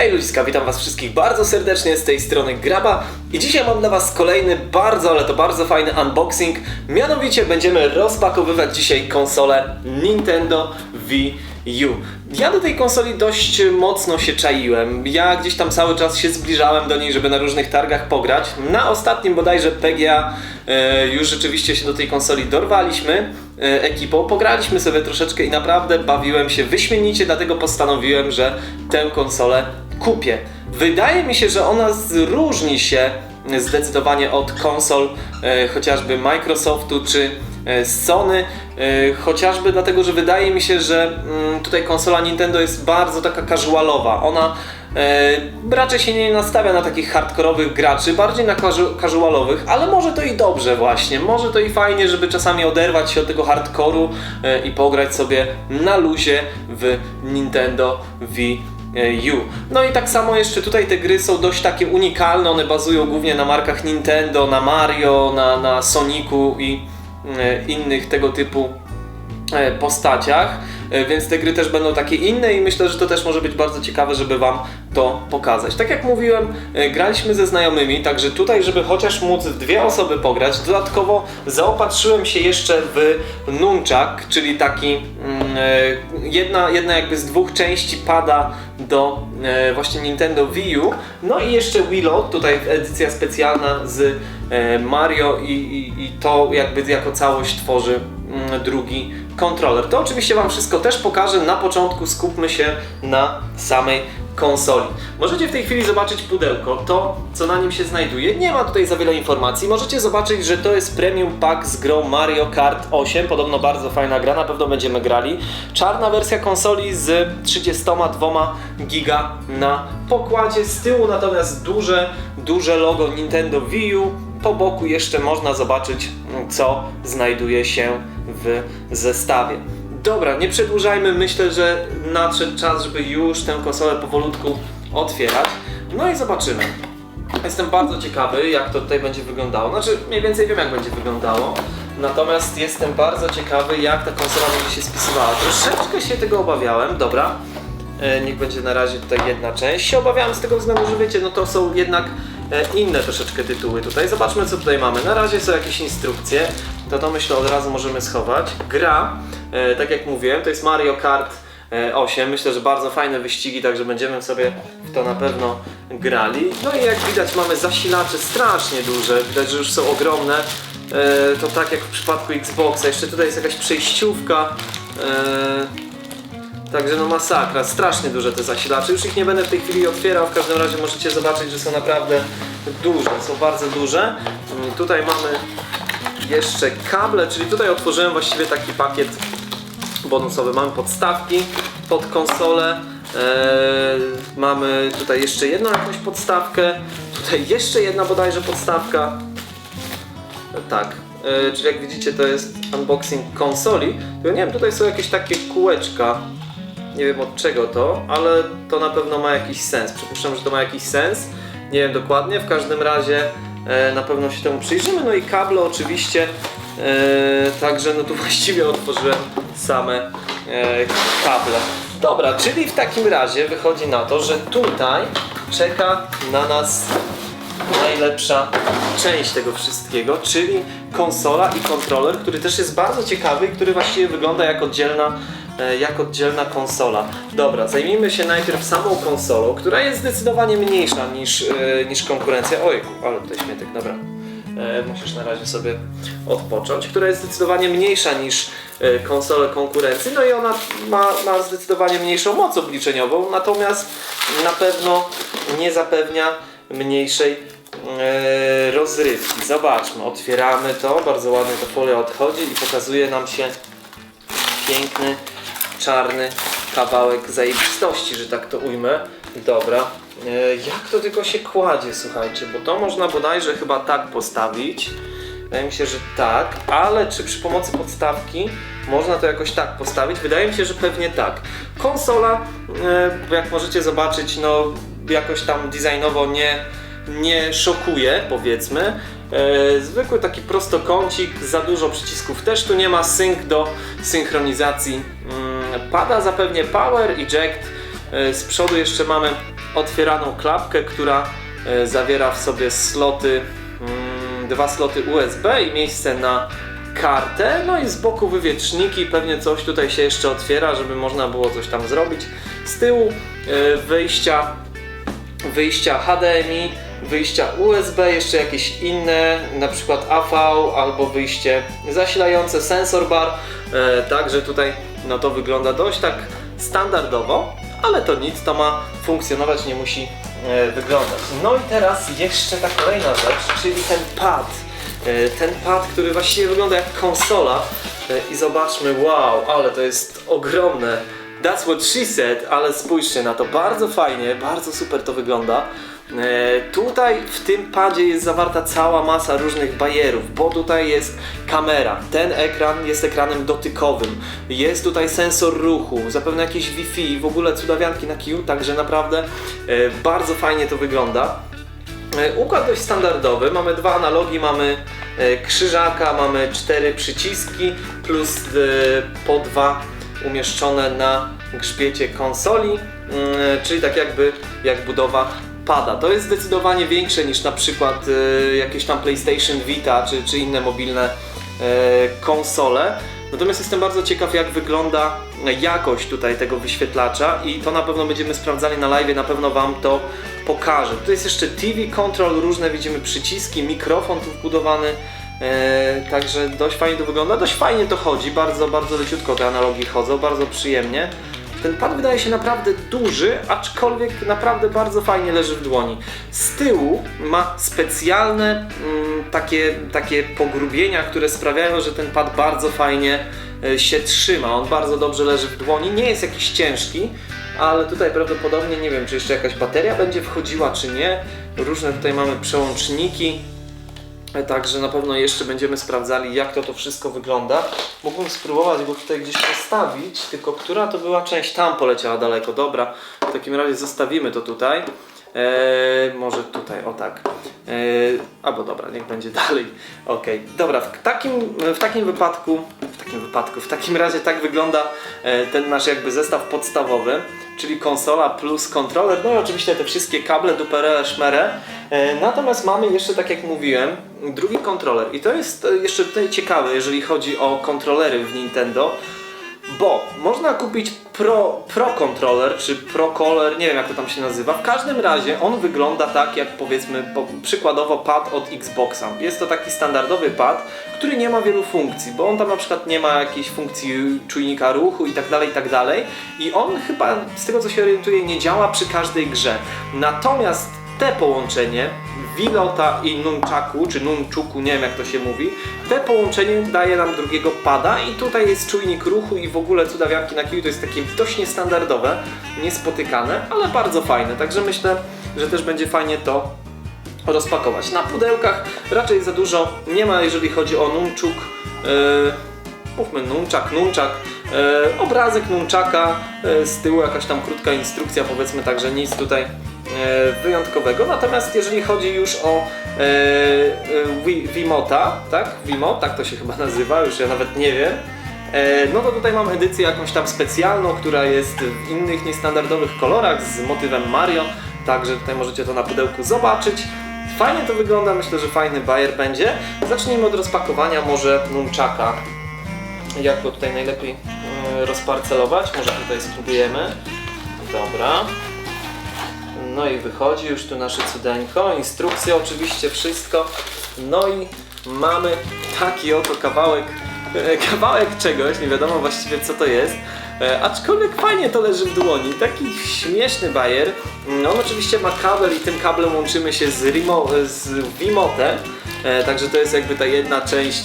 Hej ludziska, witam was wszystkich bardzo serdecznie z tej strony Graba i dzisiaj mam dla was kolejny bardzo, ale to bardzo fajny unboxing. Mianowicie będziemy rozpakowywać dzisiaj konsolę Nintendo Wii U. Ja do tej konsoli dość mocno się czaiłem. Ja gdzieś tam cały czas się zbliżałem do niej, żeby na różnych targach pograć. Na ostatnim bodajże PGA e, już rzeczywiście się do tej konsoli dorwaliśmy e, ekipą. Pograliśmy sobie troszeczkę i naprawdę bawiłem się wyśmienicie, dlatego postanowiłem, że tę konsolę kupię. Wydaje mi się, że ona z- różni się zdecydowanie od konsol e, chociażby Microsoftu czy e, Sony, e, chociażby dlatego, że wydaje mi się, że mm, tutaj konsola Nintendo jest bardzo taka casualowa. Ona e, raczej się nie nastawia na takich hardkorowych graczy, bardziej na casual- casualowych, ale może to i dobrze właśnie, może to i fajnie, żeby czasami oderwać się od tego hardkoru e, i pograć sobie na luzie w Nintendo Wii U. No i tak samo jeszcze tutaj te gry są dość takie unikalne, one bazują głównie na markach Nintendo, na Mario, na, na Sonicu i e, innych tego typu e, postaciach, e, więc te gry też będą takie inne i myślę, że to też może być bardzo ciekawe, żeby Wam to pokazać. Tak jak mówiłem, e, graliśmy ze znajomymi, także tutaj, żeby chociaż móc dwie osoby pograć, dodatkowo zaopatrzyłem się jeszcze w nunchak, czyli taki mm, e, jedna, jedna jakby z dwóch części pada do e, właśnie Nintendo Wii U, no i jeszcze Willow, tutaj edycja specjalna z e, Mario i, i, i to jakby jako całość tworzy mm, drugi kontroler. To oczywiście Wam wszystko też pokażę. Na początku skupmy się na samej konsoli. Możecie w tej chwili zobaczyć pudełko, to co na nim się znajduje. Nie ma tutaj za wiele informacji. Możecie zobaczyć, że to jest premium pack z grą Mario Kart 8. Podobno bardzo fajna gra, na pewno będziemy grali. Czarna wersja konsoli z 32 giga na pokładzie. Z tyłu natomiast duże, duże logo Nintendo Wii U. Po boku jeszcze można zobaczyć, co znajduje się w zestawie. Dobra, nie przedłużajmy. Myślę, że nadszedł czas, żeby już tę konsolę powolutku otwierać. No i zobaczymy. Jestem bardzo ciekawy, jak to tutaj będzie wyglądało. Znaczy, mniej więcej wiem, jak będzie wyglądało. Natomiast jestem bardzo ciekawy, jak ta konsola będzie się spisywała. Troszeczkę się tego obawiałem, dobra. E, niech będzie na razie tutaj jedna część. Się obawiałem z tego względu, że wiecie, no to są jednak inne troszeczkę tytuły tutaj. Zobaczmy, co tutaj mamy. Na razie są jakieś instrukcje. To to myślę od razu możemy schować. Gra, e, tak jak mówiłem, to jest Mario Kart e, 8. Myślę, że bardzo fajne wyścigi, także będziemy sobie w to na pewno grali. No i jak widać mamy zasilacze strasznie duże, widać, że już są ogromne. E, to tak jak w przypadku Xboxa. Jeszcze tutaj jest jakaś przejściówka. Także no masakra, strasznie duże te zasilacze. Już ich nie będę w tej chwili otwierał, w każdym razie możecie zobaczyć, że są naprawdę duże, są bardzo duże. Mm, Tutaj mamy jeszcze kable, czyli tutaj otworzyłem właściwie taki pakiet bonusowy. Mamy podstawki pod konsolę. Eee, mamy tutaj jeszcze jedną jakąś podstawkę. Tutaj jeszcze jedna bodajże podstawka. Tak, e, czyli jak widzicie to jest unboxing konsoli. Tylko nie wiem, tutaj są jakieś takie kółeczka. Nie wiem od czego to, ale to na pewno ma jakiś sens. Przypuszczam, że to ma jakiś sens. Nie wiem dokładnie, w każdym razie e, na pewno się temu przyjrzymy. No i kable oczywiście. E, także no tu właściwie otworzyłem same e, kable. Dobra, czyli w takim razie wychodzi na to, że tutaj czeka na nas najlepsza część tego wszystkiego, czyli konsola i kontroler, który też jest bardzo ciekawy i który właściwie wygląda jak oddzielna, jak oddzielna konsola. Dobra, zajmijmy się najpierw samą konsolą, która jest zdecydowanie mniejsza niż, e, niż konkurencja. Ojku, ale tutaj śmietek, dobra. E, musisz na razie sobie odpocząć, która jest zdecydowanie mniejsza niż e, konsole konkurencji, no i ona ma, ma zdecydowanie mniejszą moc obliczeniową, natomiast na pewno nie zapewnia mniejszej e, rozrywki. Zobaczmy, otwieramy to, bardzo ładnie ta folia odchodzi i pokazuje nam się piękny, czarny kawałek zajebistości, że tak to ujmę. Dobra, e, jak to tylko się kładzie, słuchajcie, bo to można bodajże chyba tak postawić. Wydaje mi się, że tak, ale czy przy pomocy podstawki można to jakoś tak postawić? Wydaje mi się, że pewnie tak. Konsola, e, jak możecie zobaczyć, no jakoś tam designowo nie, nie szokuje, powiedzmy. E, zwykły taki prostokącik, za dużo przycisków też tu nie ma. Sync do synchronizacji mm, pada, zapewnie power, eject. Z przodu jeszcze mamy otwieraną klapkę, która e, zawiera w sobie sloty, mm, dwa sloty USB i miejsce na kartę, no i z boku wywieczniki, pewnie coś tutaj się jeszcze otwiera, żeby można było coś tam zrobić. Z tyłu e, wyjścia, wyjścia HDMI, wyjścia USB, jeszcze jakieś inne, na przykład AV albo wyjście zasilające, sensor bar, e, także tutaj no to wygląda dość tak standardowo, ale to nic, to ma funkcjonować, nie musi e, wyglądać. No i teraz jeszcze ta kolejna rzecz, czyli ten pad. E, ten pad, który właściwie wygląda jak konsola E, i zobaczmy, wow, ale to jest ogromne. That's what she said, ale spójrzcie na to, bardzo fajnie, bardzo super to wygląda. E, tutaj w tym padzie jest zawarta cała masa różnych bajerów, bo tutaj jest kamera. Ten ekran jest ekranem dotykowym. Jest tutaj sensor ruchu, zapewne jakieś Wi-Fi, w ogóle cudawianki na kiju, także naprawdę e, bardzo fajnie to wygląda. E, Układ dość standardowy, mamy dwa analogi, mamy krzyżaka, mamy cztery przyciski plus po dwa umieszczone na grzbiecie konsoli, mm, czyli tak jakby jak budowa pada. To jest zdecydowanie większe niż na przykład e, jakieś tam PlayStation Vita czy, czy inne mobilne e, konsole. Natomiast jestem bardzo ciekaw jak wygląda jakość tutaj tego wyświetlacza i to na pewno będziemy sprawdzali na live, na pewno Wam to pokażę. Tutaj jest jeszcze TV Control, różne widzimy przyciski, mikrofon tu wbudowany, e, także dość fajnie to wygląda, dość fajnie to chodzi, bardzo, bardzo leciutko te analogi chodzą, bardzo przyjemnie. Ten pad wydaje się naprawdę duży, aczkolwiek naprawdę bardzo fajnie leży w dłoni. Z tyłu ma specjalne mm, takie, takie pogrubienia, które sprawiają, że ten pad bardzo fajnie e, się trzyma. On bardzo dobrze leży w dłoni, nie jest jakiś ciężki, ale tutaj prawdopodobnie nie wiem, czy jeszcze jakaś bateria będzie wchodziła, czy nie. Różne tutaj mamy przełączniki. Także na pewno jeszcze będziemy sprawdzali, jak to to wszystko wygląda. Mógłbym spróbować go tutaj gdzieś postawić, tylko która to była część? Tam poleciała daleko. Dobra, w takim razie zostawimy to tutaj. Eee, może tutaj, o tak. Eee, albo dobra, niech będzie dalej. Okej, dobra, w takim, w takim wypadku, w takim wypadku, w takim razie tak wygląda e, ten nasz jakby zestaw podstawowy, czyli konsola plus kontroler, no i oczywiście te wszystkie kable, duperele, szmere. E, natomiast mamy jeszcze, tak jak mówiłem, drugi kontroler i to jest e, jeszcze tutaj ciekawe, jeżeli chodzi o kontrolery w Nintendo, bo można kupić Pro, Pro Controller czy Pro Color, nie wiem jak to tam się nazywa. W każdym razie on wygląda tak jak powiedzmy po, przykładowo pad od Xboxa. Jest to taki standardowy pad, który nie ma wielu funkcji, bo on tam na przykład nie ma jakiejś funkcji czujnika ruchu i tak dalej, i tak dalej. I on chyba z tego co się orientuję nie działa przy każdej grze. Natomiast te połączenie Wilota i Nunchaku, czy Nunchuku, nie wiem jak to się mówi, te połączenie daje nam drugiego pada i tutaj jest czujnik ruchu i w ogóle cudawianki na kiju to jest takie dość niestandardowe, niespotykane, ale bardzo fajne, także myślę, że też będzie fajnie to rozpakować. Na pudełkach raczej za dużo nie ma, jeżeli chodzi o Nunchuk, yy, mówmy Nunchak, Nunchak, e, obrazek Nunchaka, e, z tyłu jakaś tam krótka instrukcja powiedzmy, także nic tutaj wyjątkowego. Natomiast jeżeli chodzi już o e, e, Wi- Wimota, tak? Wimo, tak to się chyba nazywa, już ja nawet nie wiem. E, No to tutaj mam edycję jakąś tam specjalną, która jest w innych niestandardowych kolorach z motywem Mario, także tutaj możecie to na pudełku zobaczyć. Fajnie to wygląda, myślę, że fajny bajer będzie. Zacznijmy od rozpakowania może Nunchaka. Jak go tutaj najlepiej e, rozparcelować? Może tutaj spróbujemy. Dobra. No i wychodzi już tu nasze cudeńko. Instrukcje oczywiście, wszystko. No i mamy taki oto kawałek, e, kawałek czegoś, nie wiadomo właściwie co to jest. E, aczkolwiek fajnie to leży w dłoni. Taki śmieszny bajer. No on oczywiście ma kabel i tym kablem łączymy się z, remo, z Wiimotem. E, także to jest jakby ta jedna część,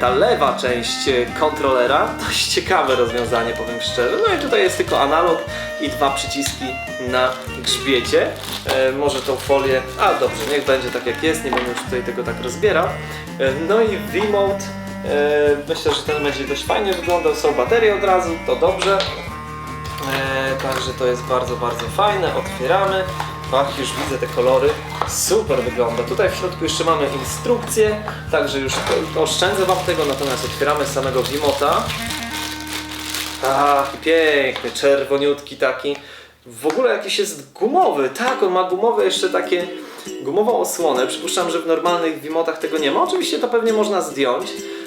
ta lewa część e, kontrolera. Dość ciekawe rozwiązanie, powiem szczerze. No i tutaj jest tylko analog i dwa przyciski na grzbiecie. E, może tą folię, a dobrze, niech będzie tak jak jest, nie będę już tutaj tego tak rozbierał. E, no i Wiimote. E, myślę, że ten będzie dość fajnie wyglądał. Są baterie od razu, to dobrze. E, także to jest bardzo, bardzo fajne. Otwieramy. Już widzę te kolory. Super wygląda. Tutaj w środku jeszcze mamy instrukcję, także już oszczędzę Wam tego, natomiast otwieramy samego Wimota. Ach, piękny, czerwoniutki taki. w ogóle jakiś jest gumowy. Tak, on ma gumowe jeszcze takie gumową osłonę. Przypuszczam, że w normalnych Wimotach tego nie ma. Oczywiście to pewnie można zdjąć.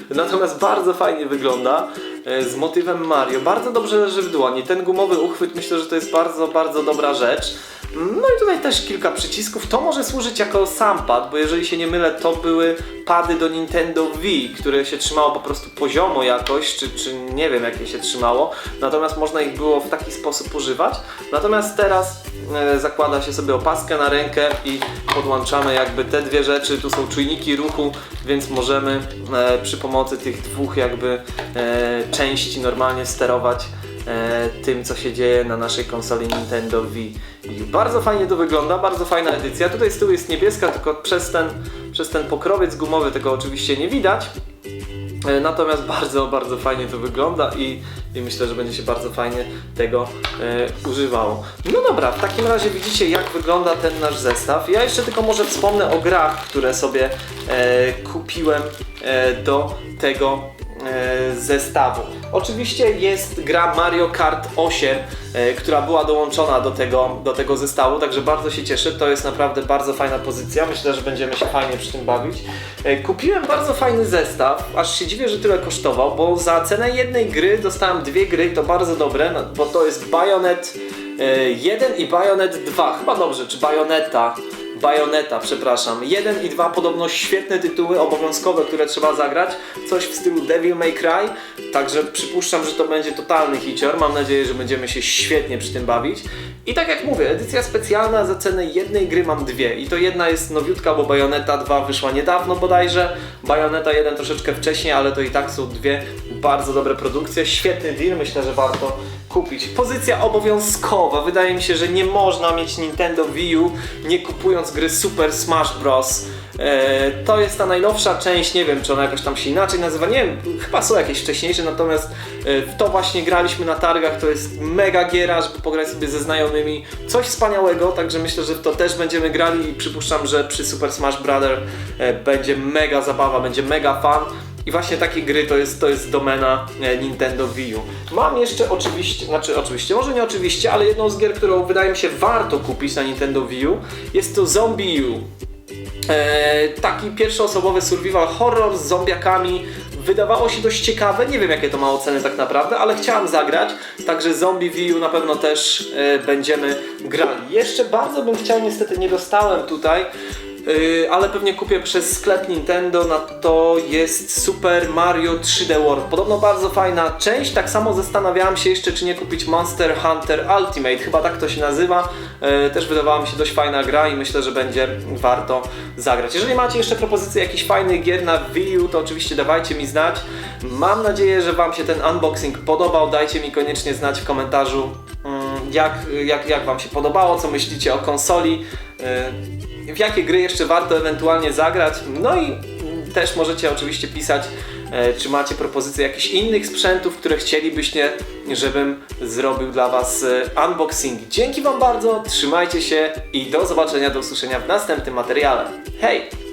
Natomiast bardzo fajnie wygląda z motywem Mario. Bardzo dobrze leży w dłoni. Ten gumowy uchwyt myślę, że to jest bardzo, bardzo dobra rzecz. No i tutaj też kilka przycisków. To może służyć jako sampad, bo jeżeli się nie mylę, to były pady do Nintendo Wii, które się trzymało po prostu poziomo jakoś, czy, czy nie wiem jakie się trzymało. Natomiast można ich było w taki sposób używać. Natomiast teraz e, zakłada się sobie opaskę na rękę i podłączamy jakby te dwie rzeczy. Tu są czujniki ruchu, więc możemy e, przy pomocy tych dwóch jakby e, części normalnie sterować e, tym, co się dzieje na naszej konsoli Nintendo Wii. I bardzo fajnie to wygląda, bardzo fajna edycja. Tutaj z tyłu jest niebieska, tylko przez ten, przez ten pokrowiec gumowy tego oczywiście nie widać. E, Natomiast bardzo, bardzo fajnie to wygląda i, i myślę, że będzie się bardzo fajnie tego e, używało. No dobra, w takim razie widzicie jak wygląda ten nasz zestaw. Ja jeszcze tylko może wspomnę o grach, które sobie e, kupiłem e, do tego zestawu. Oczywiście jest gra Mario Kart 8, e, która była dołączona do tego, do tego zestawu, także bardzo się cieszę. To jest naprawdę bardzo fajna pozycja. Myślę, że będziemy się fajnie przy tym bawić. E, Kupiłem bardzo fajny zestaw, aż się dziwię, że tyle kosztował, bo za cenę jednej gry dostałem dwie gry, to bardzo dobre, bo to jest Bayonet e, 1 i Bayonet 2. Chyba dobrze, czy Bayonetta. Bayonetta, przepraszam. 1 i 2 podobno świetne tytuły obowiązkowe, które trzeba zagrać. Coś w stylu Devil May Cry. Także przypuszczam, że to będzie totalny hicior. Mam nadzieję, że będziemy się świetnie przy tym bawić. I tak jak mówię, edycja specjalna za cenę jednej gry mam dwie. I to jedna jest nowiutka, bo Bayonetta 2 wyszła niedawno bodajże. Bayonetta 1 troszeczkę wcześniej, ale to i tak są dwie bardzo dobre produkcje. Świetny deal, myślę, że warto kupić. Pozycja obowiązkowa. Wydaje mi się, że nie można mieć Nintendo Wii U nie kupując gry Super Smash Bros. E, to jest ta najnowsza część, nie wiem czy ona jakoś tam się inaczej nazywa, nie wiem, chyba są jakieś wcześniejsze, natomiast e, w to właśnie graliśmy na targach, to jest mega giera, żeby pograć sobie ze znajomymi, coś wspaniałego, także myślę, że w to też będziemy grali i przypuszczam, że przy Super Smash Brother e, będzie mega zabawa, będzie mega fan. I właśnie takie gry to jest, to jest domena Nintendo Wii U. Mam jeszcze oczywiście, znaczy oczywiście, może nie oczywiście, ale jedną z gier, którą wydaje mi się warto kupić na Nintendo Wii U jest to Zombie U. E, taki pierwszoosobowy survival horror z zombiakami. Wydawało się dość ciekawe, nie wiem jakie to ma oceny tak naprawdę, ale chciałam zagrać, także Zombie U na pewno też e, będziemy grali. Jeszcze bardzo bym chciał, niestety nie dostałem tutaj, Yy, ale pewnie kupię przez sklep Nintendo, na to jest Super Mario 3D World. Podobno bardzo fajna część, tak samo zastanawiałem się jeszcze czy nie kupić Monster Hunter Ultimate, chyba tak to się nazywa. Yy, też wydawała mi się dość fajna gra i myślę, że będzie warto zagrać. Jeżeli macie jeszcze propozycje jakichś fajnych gier na Wii U, to oczywiście dawajcie mi znać. Mam nadzieję, że Wam się ten unboxing podobał, dajcie mi koniecznie znać w komentarzu mm, jak, jak, jak Wam się podobało, co myślicie o konsoli. Yy, w jakie gry jeszcze warto ewentualnie zagrać. No i też możecie oczywiście pisać, e, czy macie propozycje jakichś innych sprzętów, które chcielibyście, żebym zrobił dla Was e, unboxing. Dzięki Wam bardzo, trzymajcie się i do zobaczenia, do usłyszenia w następnym materiale. Hej!